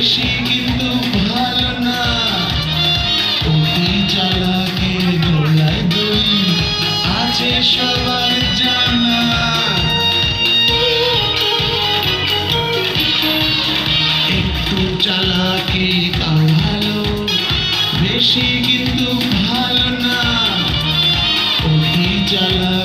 বেশি কিন্তু ভালো না। অতি চালাকের গলায় দই আছে সবার জানা। একটু চালাকি তাও ভালো, বেশি কিন্তু ভালো না। অতি চালাক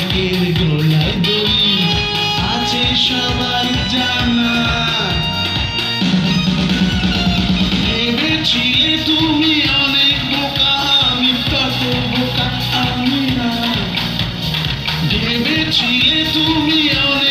ছিলে তুমি আমার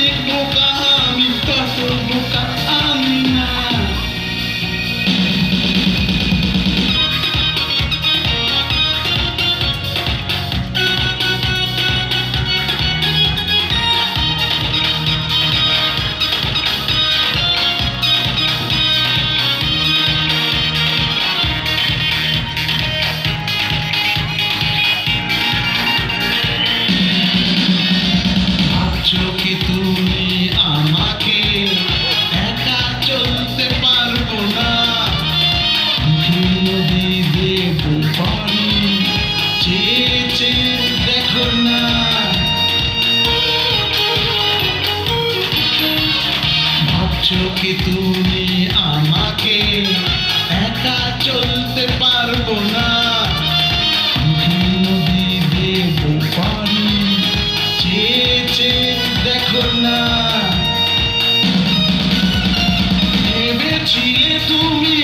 কি তুমি আমাকে চলতে পারব না? দেখো না। ভেবেছিলে তুমি